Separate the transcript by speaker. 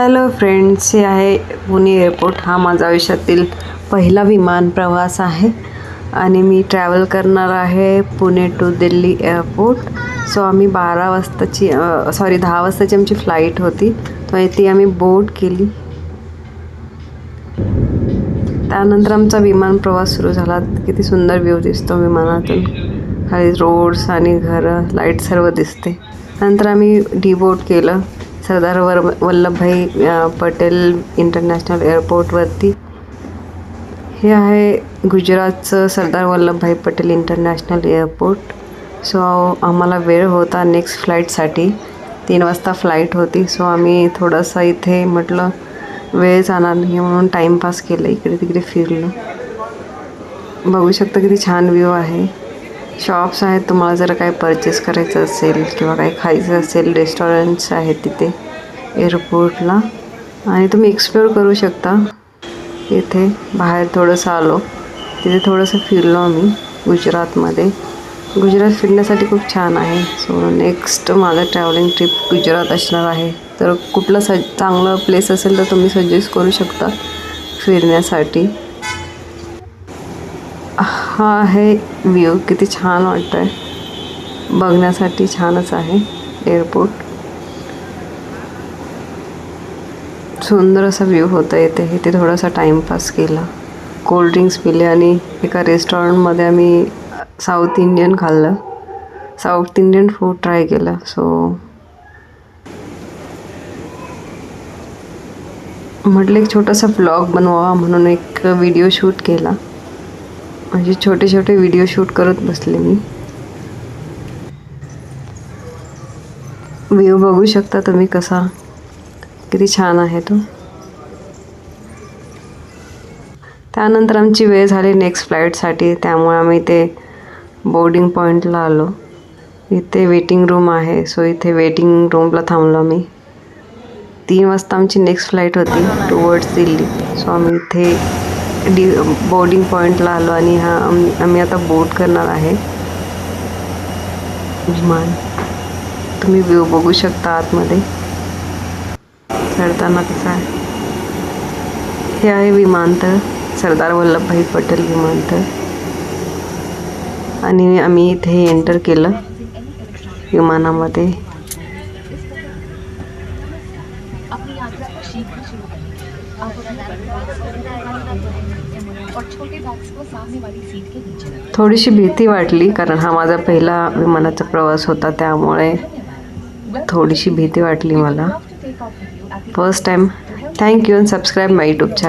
Speaker 1: Hello friends हे आहे Pune airport हा माझा आयुष्यातील पहिला विमान प्रवास आहे. आणि मी ट्रॅव्हल करणार आहे Pune to Delhi airport so आम्ही बारा वाजताची सॉरी दहा वाजताची आमची फ्लाईट होती. तर ती आम्ही बोट केली. त्यानंतर आमचा विमान प्रवास सुरू झाला. किती सुंदर व्ह्यू दिसतो विमानातून. खाली रोड्स आणि घरं लाइट सर्व दिसते. नंतर आम्ही डिबोट केलं. सरदार वर वल्लभभाई पटेल इंटरनॅशनल एअरपोर्टवरती हे आहे गुजरातचं Sardar Vallabhbhai Patel international airport so आम्हाला वेळ होता नेक्स्ट फ्लाईटसाठी तीन वाजता फ्लाईट होती. सो आम्ही थोडंसं इथे म्हटलं वेळ जाणार नाही म्हणून टाईमपास केलं. इकडे तिकडे फिरलो. बघू शकता किती छान व्ह्यू आहे. शॉप्स आहेत. तुम्हाला जर काही परचेस करायचं असेल किंवा काही खायचं असेल रेस्टॉरंट्स आहेत तिथे एअरपोर्टला आणि तुम्ही एक्सप्लोअर करू शकता. इथे बाहेर थोडंसं आलो. तिथे थोडंसं फिरलो आम्ही गुजरातमध्ये. गुजरात फिरण्यासाठी खूप छान आहे. सो नेक्स्ट माझं ट्रॅव्हलिंग ट्रिप गुजरात असणार आहे. तर कुठलं स चांगलं प्लेस असेल तर तुम्ही सजेस्ट करू शकता फिरण्यासाठी. हा आहे व्ह्यू किती छान वाटतं आहे बघण्यासाठी छानच आहे एअरपोर्ट सुंदर असा व्ह्यू होता येते इथे थोडासा टाईमपास केला. कोल्ड्रिंक्स पिले आणि एका रेस्टॉरंटमध्ये आम्ही साऊथ इंडियन खाल्लं. साऊथ इंडियन फूड ट्राय केलं. सो म्हटलं एक छोटासा ब्लॉग बनवावा म्हणून एक व्हिडिओ शूट केला. म्हणजे छोटे छोटे व्हिडिओ शूट करत बसले मी. व्ह्यू बघू शकता तुम्ही कसा. किती छान आहे तो. त्यानंतर आमची वेळ झाली नेक्स्ट फ्लाईटसाठी त्यामुळे आम्ही ते बोर्डिंग पॉईंटला आलो. इथे वेटिंग रूम आहे. सो इथे वेटिंग रूमला थांबलो आम्ही. तीन वाजता आमची नेक्स्ट फ्लाईट होती टुवर्ड्स दिल्ली. सो आम्ही इथे डी बोर्डिंग पॉईंटला आलो आणि हा आम आम्ही आता बोट करणार आहे. विमान तुम्ही व्ह्यू बघू शकता आतमध्ये. चढताना कसं आहे? हे आहे विमानतळ सरदार वल्लभभाई पटेल विमानतळ. आणि आम्ही इथे एंटर केलं विमानामध्ये. थोडीशी भीती वाटली कारण हा माझा पहिला विमानाचा प्रवास होता त्यामुळे थोडीशी भीती वाटली मला. First time thank you and subscribe my YouTube channel